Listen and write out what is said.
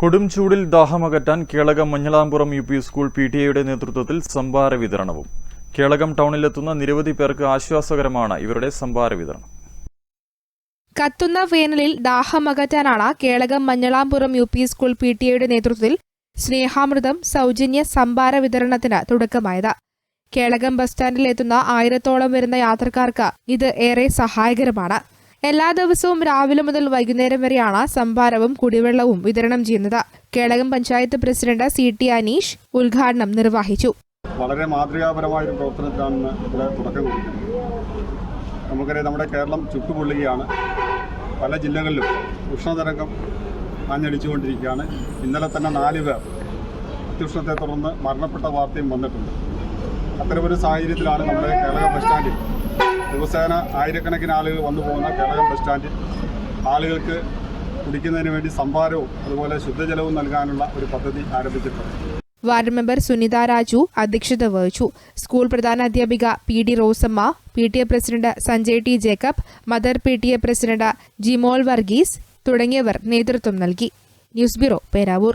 കൊടും ചൂടിൽ ദാഹമകറ്റാൻ Kelakam Manjalampuram U P school P T എയുടെ നേതൃത്വത്തിൽ സംഭാര വിതരണവും. കേളകം ടൗണിലെത്തുന്ന നിരവധി പേർക്ക് ആശ്വാസകരമാണ് ഇവരുടെ സംഭാര വിതരണം. കത്തുന്ന വേനലിൽ ദാഹമകറ്റാനാണ് Kelakam Manjalampuram U P school P T എയുടെ നേതൃത്വത്തിൽ സ്നേഹാമൃതം സൗജന്യ സംഭാര വിതരണത്തിന് തുടക്കമായത്. കേളകം ബസ് സ്റ്റാൻഡിലെത്തുന്ന ആയിരത്തോളം വരുന്ന യാത്രക്കാർക്ക് ഇത് ഏറെ സഹായകരമാണ്. എല്ലാ ദിവസവും രാവിലെ മുതൽ വൈകുന്നേരം വരെയാണ് സംഭാരവും കുടിവെള്ളവും വിതരണം ചെയ്യുന്നത്. Kelakam panchayat president C T Aneesh ഉദ്ഘാടനം നിർവഹിച്ചു. വളരെ മാതൃകാപരമായ ഒരു പ്രവർത്തനത്തിലാണ് ഇവിടെ തുടക്കം കുറിക്കുന്നത്. നമുക്കറിയാം നമ്മുടെ കേരളം ചുട്ടുപൊള്ളുകയാണ്. പല ജില്ലകളിലും ഉഷ്ണതരംഗം ആഞ്ഞടിച്ചുകൊണ്ടിരിക്കുകയാണ് ഇന്നലെ തന്നെ നാല് പേർ അത്യുഷ്ണത്തെ തുടർന്ന് മരണപ്പെട്ട വാർത്തയും വന്നിട്ടുണ്ട്. അത്തരമൊരു സാഹചര്യത്തിലാണ് നമ്മുടെ കേരള ബസ് സ്റ്റാൻഡിൽ ദിവസേന ആയിരക്കണക്കിന് ആളുകൾ വന്നു പോകുന്ന കേരളം ബസ് സ്റ്റാൻഡിൽ ആളുകൾക്ക് കുടിക്കുന്നതിന് വേണ്ടി സംഭാരവും അതുപോലെ ശുദ്ധജലവും നൽകാനുള്ള ഒരു പദ്ധതി ആരംഭിച്ചിട്ടുണ്ട്. വാർഡ് മെമ്പർ സുനിത രാജു അധ്യക്ഷത വഹിച്ചു. സ്കൂൾ പ്രധാന അധ്യാപിക P D Rosamma P T A president Sanjay T Jacob mother P T A president Jimol Varghese തുടങ്ങിയവർ നേതൃത്വം നൽകി. News bureau Peravoor.